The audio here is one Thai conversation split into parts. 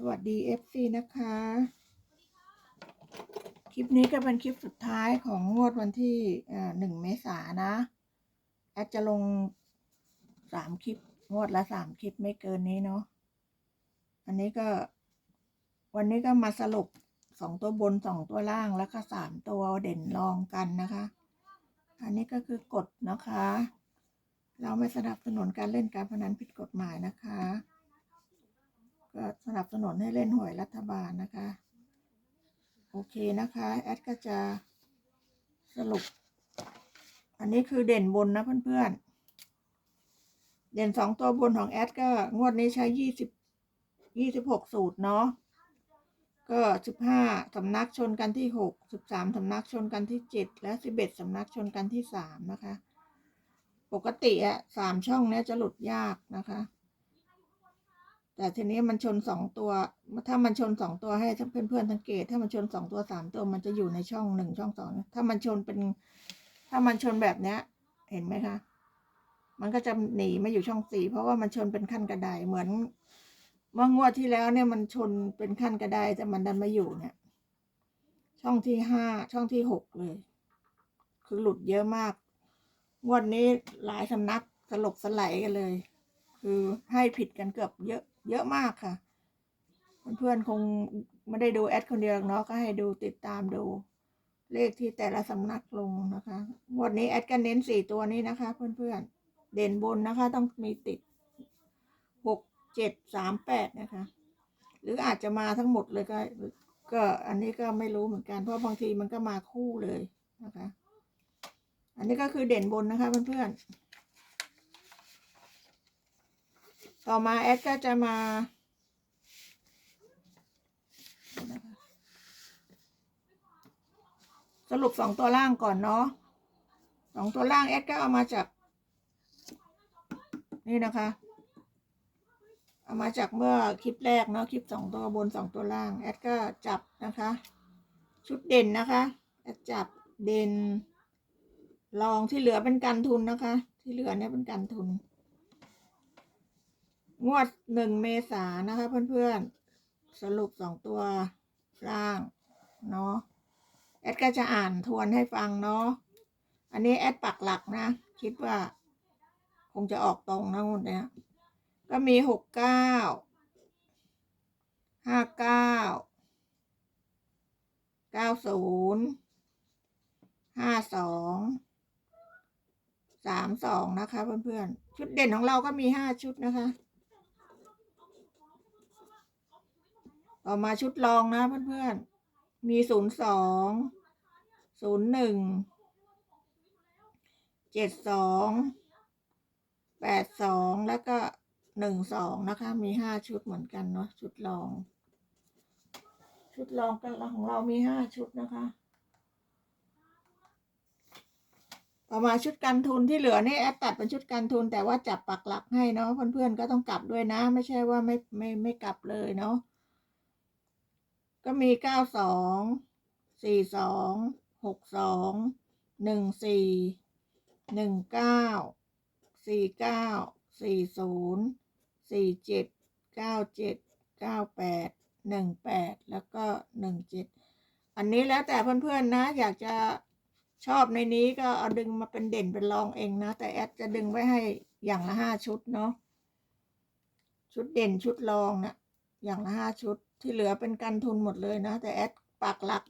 สวัสดี FC นะคะ คลิปนี้ก็เป็นคลิปสุดท้ายของงวดวันที่หนึ่งเมษายนนะ แอดจะลงสามคลิป งวดละสามคลิปไม่เกินนี้เนาะ อันนี้ก็ วันนี้ก็มาสรุปสองตัวบนสองตัวล่างแล้วก็สามตัวเด่นรองกันนะคะ อันนี้ก็คือกฎนะคะ เราไม่สนับสนุนการเล่นการพนันผิดกฎหมายนะคะ ก็สนับสนุนให้เล่นหวยรัฐบาลนะคะ โอเคนะคะ แอดก็จะสรุป อันนี้คือเด่นบนนะเพื่อนๆ เด่นสองตัวบนของแอดก็งวดนี้ใช้ยี่สิบยี่สิบหกสูตรเนาะก็สิบห้าสำนักชนกันที่หกสิบสามสำนักชนกันที่เจ็ดและสิบเอ็ดสำนักชนกันที่สามนะคะ ปกติอะสามช่องเนี้ยจะหลุดยากนะคะ แต่ทีนี้มันชนสองตัว ถ้ามันชนสองตัวให้เพื่อนๆสังเกต ถ้ามันชนสองตัวสามตัวมันจะอยู่ในช่องหนึ่งช่องสองถ้ามันชนเป็น ถ้ามันชนแบบเนี้ย เห็นไหมคะ มันก็จะหนีมาอยู่ช่องสี่เพราะว่ามันชนเป็นขั้นกระไดเหมือนเมื่องวดที่แล้วเนี่ยมันชนเป็นขั้นกระไดแต่มันดันมาอยู่เนี่ย ช่องที่ห้าช่องที่หกเลย คือหลุดเยอะมาก งวดนี้หลายสำนักสลบสไลด์กันเลย คือให้ผิดกันเกือบเยอะ เยอะมากค่ะ เพื่อนๆคงไม่ได้ดูแอดคนเดียวกเนาะก็ให้ดูติดตามดู เลขที่แต่ละสำนักลงนะคะงวดนี้แอดก็เน้นสี่ตัวนี้นะคะ เพื่อนๆเด่นบนนะคะ ต้องมีติดหกเจ็ดสามแปดนะคะ หรืออาจจะมาทั้งหมดเลยก็ก็อันนี้ก็ไม่รู้เหมือนกันเพราะบางทีมันก็มาคู่เลยนะคะ อันนี้ก็คือเด่นบนนะคะเพื่อนๆ ต่อมาแอดก็จะมา สรุปสองตัวล่างก่อนเนาะสองตัวล่างแอดก็เอามาจาก นี่นะคะ เอามาจากเมื่อคลิปแรกเนาะคลิปสองตัวบนสองตัวล่างแอดก็จับนะคะ ชุดเด่นนะคะแอดจับเด่นลองที่เหลือเป็นการทุนนะคะ ที่เหลือเนี่ยเป็นการทุน งวดหนึ่งเมษานะคะเพื่อนๆ สรุปสองตัวล่าง เนาะแอดก็จะอ่านทวนให้ฟังเนาะอันนี้แอดปักหลักนะ คิดว่า คงจะออกตรงนะงวดเนี้ยก็มีหกเก้าห้าเก้าเก้าศูนย์ห้าสองสามสองนะคะเพื่อนๆ ชุดเด่นของเราก็มีห้าชุดนะคะ ต่อมาชุดรองนะเพื่อนๆ มีศูนย์สองศูนย์หนึ่งเจ็ดสองแปดสองแล้วก็หนึ่งสองนะคะ มีห้าชุดเหมือนกันเนาะชุดรอง ชุดรองกันของเรามีห้าชุดนะคะ ต่อมาชุดกันทุนที่เหลือนี่แอดตัดเป็นชุดกันทุนแต่ว่าจับปักหลักให้เนาะเพื่อนๆก็ต้องกลับด้วยนะ ไม่ใช่ว่าไม่ไม่ไม่กลับเลยเนาะ ก็มีเก้าสองสี่สองหกสองหนึ่งสี่หนึ่งเก้าสี่เก้าสี่ศูนย์สี่เจ็ดเก้าเจ็ดเก้าแปดหนึ่งแปดแล้วก็หนึ่งเจ็ดอันนี้แล้วแต่เพื่อนๆนะ อยากจะชอบในนี้ก็เอาดึงมาเป็นเด่นเป็นรองเองนะ แต่แอดจะดึงไว้ให้อย่างละห้าชุดเนาะชุดเด่นชุดรองนะอย่างละห้าชุด ที่เหลือเป็นกันทุนหมดเลยนะ แต่แอดปักหลัก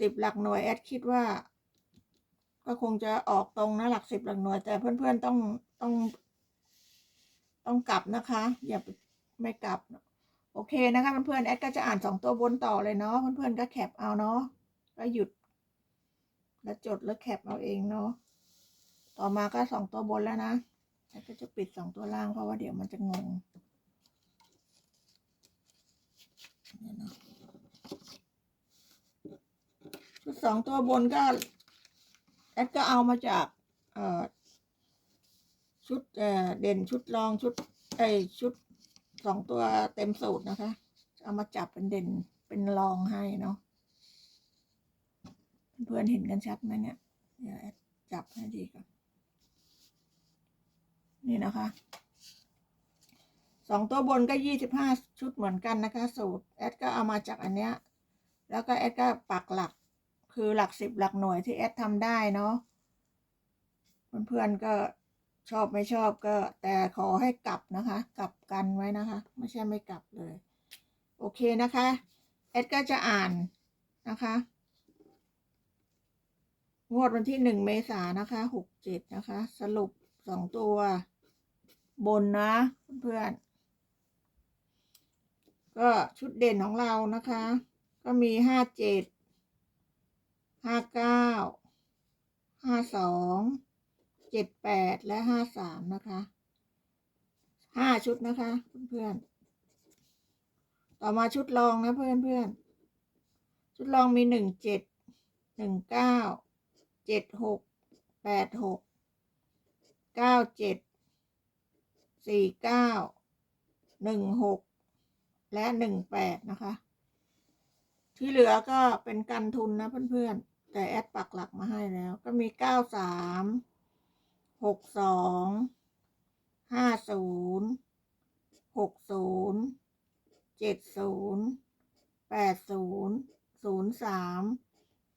สิบหลักหน่วยแอดคิดว่า ก็คงจะออกตรงนะหลักสิบหลักหน่วย แต่เพื่อนๆต้องต้อง ต้องกลับนะคะ อย่าไม่กลับ โอเคนะคะเพื่อนๆแอดก็จะอ่านสองตัวบนต่อเลยเนาะเพื่อนๆก็แคปเอาเนาะก็หยุด แล้วจดแล้วแคปเอาเองเนาะต่อมาก็สองตัวบนแล้วนะแอดก็จะปิดสองตัวล่างเพราะว่าเดี๋ยวมันจะงงเนี่ยเนาะ ชุดสองตัวบนก็แอดก็เอามาจากเอ่อชุดเอ่อเด่นชุดรองชุดไอชุดสองตัวเต็มสูตรนะคะ เอามาจับเป็นเด่นเป็นรองให้เนาะเพื่อนเห็นกันชัดไหมเนี่ยเดี๋ยวแอดจับให้ดีก่อนนี่นะคะ สองตัวบนก็ยี่สิบห้าชุดเหมือนกันนะคะ สูตรแอดก็เอามาจากอันเนี้ยแล้วก็แอดก็ปักหลักคือหลักสิบหลักหน่วยที่แอดทำได้เนาะเพื่อนๆก็ชอบไม่ชอบก็ แต่ขอให้กลับนะคะ กลับกันไว้นะคะ ไม่ใช่ไม่กลับเลย โอเคนะคะแอดก็จะอ่านนะคะงวดวันที่หนึ่งเมษานนะคะหกเจ็ดนะคะ สรุปสองตัวบนนะ เพื่อนๆ ก็ชุดเด่นของเรานะคะ ก็มีห้าเจ็ดห้าเก้าห้าสองเจ็ดแปดและห้าสามนะคะห้าชุดนะคะ เพื่อนๆต่อมาชุดรองนะเพื่อนๆชุดรองมีหนึ่งเจ็ดหนึ่งเก้าเจ็ดหกแปดหกเก้าเจ็ดสี่เก้าหนึ่งหก และหนึ่งแปดนะคะ ที่เหลือก็เป็นกันทุนนะเพื่อนๆ แต่แอดปักหลักมาให้แล้ว ก็มีเก้าสามหกสองห้าศูนย์หกศูนย์เจ็ดศูนย์แปดศูนย์ศูนย์สาม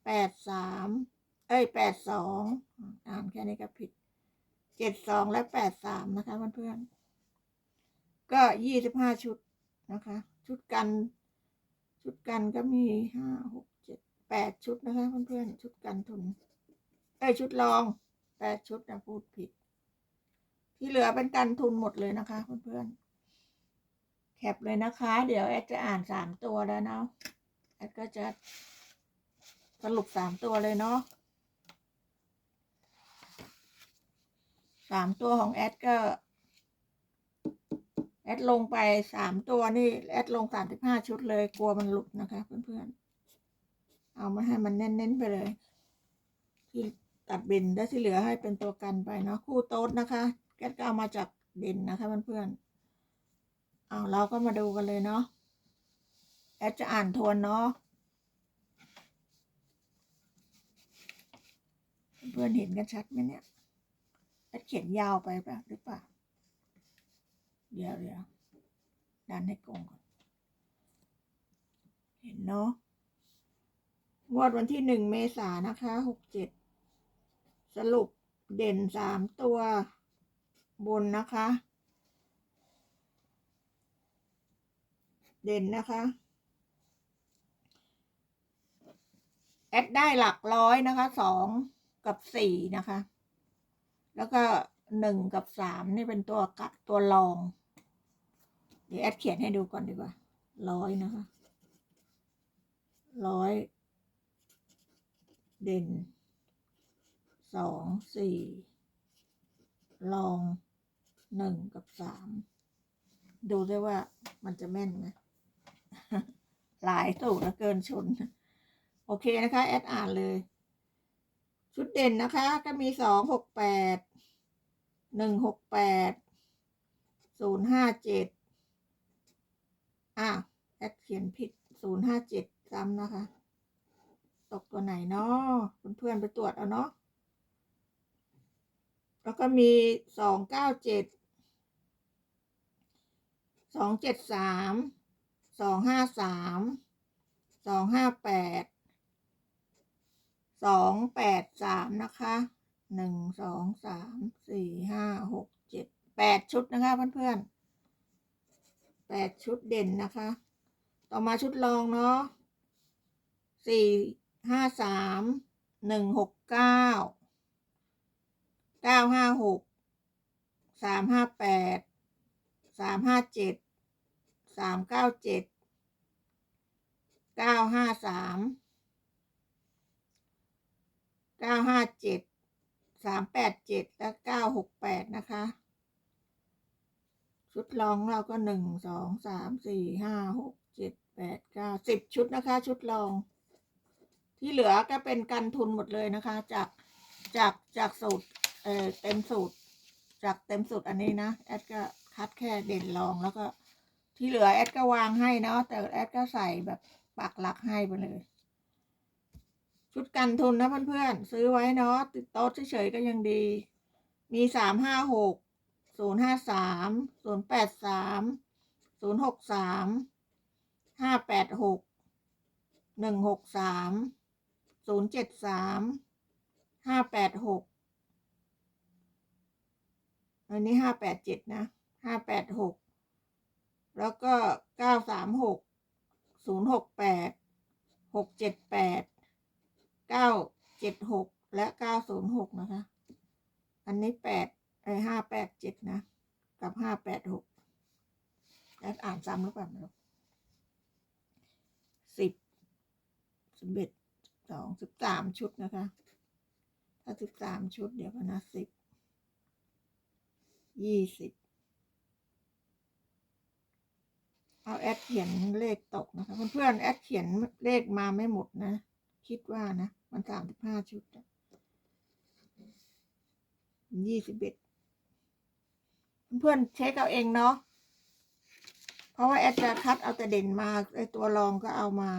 แปดสามเอ้ยแปดสองอ่านแค่นี้ก็ผิดเจ็ดสองและแปดสามนะคะเพื่อนๆก็ยี่สิบห้าชุด นะคะ ชุดกัน ชุดกันก็มีห้าหกเจ็ดแปดชุดนะคะเพื่อนๆ ชุดกันทุนเอ้ยชุดรองแปดชุดนะพูดผิด ที่เหลือเป็นกันทุนหมดเลยนะคะ เพื่อนๆ แคปเลยนะคะ เดี๋ยวแอดจะอ่านสามตัวแล้วเนาะแอดก็จะสรุปสามตัวเลยเนาะสามตัวของแอดก็ แอดลงไปสามตัวนี่แอดลงสามสิบห้าชุดเลยกลัวมันหลุดนะคะเพื่อนๆ เอามาให้มันเน้นๆไปเลย ที่ตัดเด่นแล้ที่เหลือให้เป็นตัวกันไปเนาะคู่โต๊ดนะคะแอดก็เอามาจากเด่นนะคะเพื่อนๆ เอาเราก็มาดูกันเลยเนาะแอดจะอ่านทวนเนาะเพื่อนเห็นกันชัดไหมเนี่ยแอดเขียนยาวไปปะหรือเปล่า เดี๋ยวเดี๋ยวดันให้กงก่อน เห็นเนาะงวดวันที่หนึ่งเมษานนะคะหกเจ็ดสรุปเด่นสามตัวบนนะคะ เด่นนะคะ แอดได้หลักร้อยนะคะสองกับสี่นะคะ แล้วก็หนึ่งกับสามนี่เป็นตัวกะตัวรอง เดี๋ยวแอดเขียนให้ดูก่อนดีกว่าร้อยนะคะร้อยเด่นสองสี่ลองหนึ่งกับสามดูได้ว่ามันจะแม่นไหมหลายสูตรแล้วเกินชน โอเคนะคะ แอดอ่านเลย ชุดเด่นนะคะ ก็มีสองหกแปดหนึ่งหกแปดศูนย์ห้าเจ็ด อ้าวแอดเขียนผิดศูนย์ห้าเจ็ดซ้ำนะคะ ตกตัวไหนเนาะเพื่อนๆไปตรวจเอาเนาะแล้วก็มีสองเก้าเจ็ดสองเจ็ดสามสองห้าสามสองห้าแปดสองแปดสามนะคะหนึ่งสองสามสี่ห้าหกเจ็ดแปดชุดนะคะเพื่อนๆ แปดชุดเด่นนะคะ ต่อมาชุดรองเนาะสี่ห้าสามหนึ่งหกเก้าเก้าห้าหกสามห้าแปดสามห้าเจ็ดสามเก้าเจ็ดเก้าห้าสามเก้าห้าเจ็ดสามแปดเจ็ดและเก้าหกแปดนะคะ ชุดรองเราก็หนึ่งสองสามสี่ห้าหกเจ็ดแปดเก้าสิบชุดนะคะ ชุดรอง ที่เหลือก็เป็นกันทุนหมดเลยนะคะ จากจากจากสูตรเอ่อเต็มสูตร จากเต็มสูตรอันนี้นะแอดก็คัดแค่เด่นรองแล้วก็ ที่เหลือแอดก็วางให้เนาะแต่แอดก็ใส่แบบปักหลักให้ไปเลย ชุดกันทุนนะเพื่อนๆซื้อไว้เนาะติดโต๊ะเฉยๆก็ยังดี มีสามห้าหก ศูนย์ห้าสามศูนย์แปดสามศูนย์หกสามห้าแปดหกหนึ่งหกสามศูนย์เจ็ดสามห้าแปดหกอันนี้ห้าแปดเจ็ดนะห้าแปดหกแล้วก็เก้าสามหกศูนย์หกแปดหกเจ็ดแปดเก้าเจ็ดหกและเก้าศูนย์หกนะคะ อันนี้แปดไอ้ห้าแปดเจ็ดนะ กับห้าแปดหกแล้วอ่านซ้ำหรือเปล่าไม่รู้สิบสิบเอ็ดสองสิบสาม ชุดนะคะ ถ้าสิบสามชุดเดี๋ยวก็นะสิบยี่สิบเอาแอดเขียนเลขตกนะคะเพื่อนๆแอดเขียนเลขมาไม่หมดนะ คิดว่านะ มันสามสิบห้าชุดยี่สิบเอ็ดเพื่อนเช็คเอาเองเนาะ ราะว่าแอดจะคัดเอาแต่เด่นมาไอตัวรองก็เอามา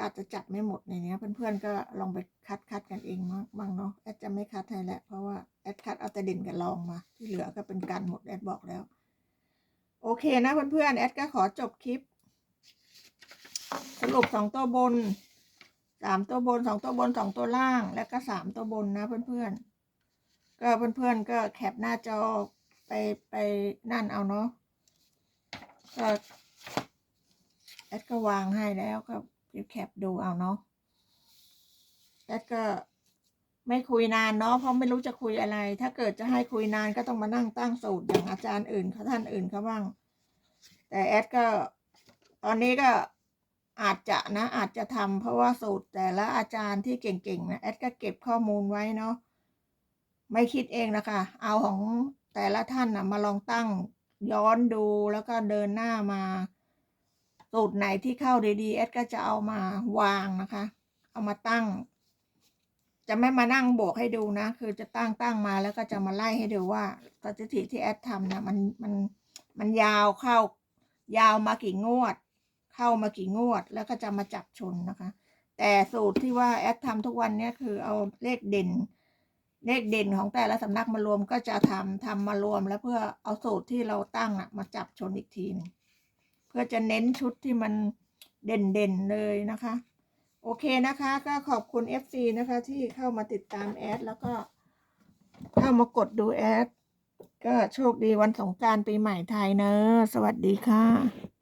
อาจจะจัดไม่หมดในนี้เพื่อนๆก็ลองไปคัดคัดกันเองบ้างเนาะแอดจะไม่คัดให้แล้วเพราะว่าแอดคัดเอาแต่เด่นกับรองมา ที่เหลือก็เป็นกันหมดแอดบอกแล้ว โอเคนะเพื่อนๆแอดก็ขอจบคลิป สรุปสองตัวบนสามตัวบนสองตัวบนสองตัวล่าง แล้วก็สามตัวบนนะเพื่อนๆก็เพื่อนๆก็แคปหน้าจอไปไปนั่นเอาเนาะก็ แอดก็วางให้แล้วก็แคปดูเอาเนาะแอดก็ไม่คุยนานเนาะเพราะไม่รู้จะคุยอะไร ถ้าเกิดจะให้คุยนานก็ต้องมานั่งตั้งสูตรอย่างอาจารย์อื่นเขาท่านอื่นเขาบ้าง แต่แอดก็ ตอนนี้ก็อาจจะนะอาจจะทำเพราะว่าสูตรแต่ละอาจารย์ที่เก่งๆนะแอดก็เก็บข้อมูลไว้เนาะไม่คิดเองนะคะ เอาของแต่ละท่านนะมาลองตั้งย้อนดูแล้วก็เดินหน้ามา สูตรไหนที่เข้าดีๆแอดก็จะเอามาวางนะคะ เอามาตั้ง จะไม่มานั่งบวกให้ดูนะ คือจะตั้งตั้งมาแล้วก็จะมาไล่ให้ดูว่าสถิติที่แอดทำนะมันมันมันยาวเข้า ยาวมากี่งวด เข้ามากี่งวด แล้วก็จะมาจับชนนะคะ แต่สูตรที่ว่าแอดทำทุกวันเนี้ยคือเอาเลขเด่นเลขเด่นของแต่ละสำนักมารวมก็จะทำทำมารวมแล้วเพื่อเอาสูตรที่เราตั้งอะมาจับชนอีกทีนึง พื่อจะเน้นชุดที่มันเด่นๆเลยนะคะ โอเคนะคะ ก็ขอบคุณ FC นะคะ ที่เข้ามาติดตามแอดแล้วก็เข้ามากดดูแอดก็โชคดีวันสงการปีใหม่ไทยเนอะสวัสดีค่ะ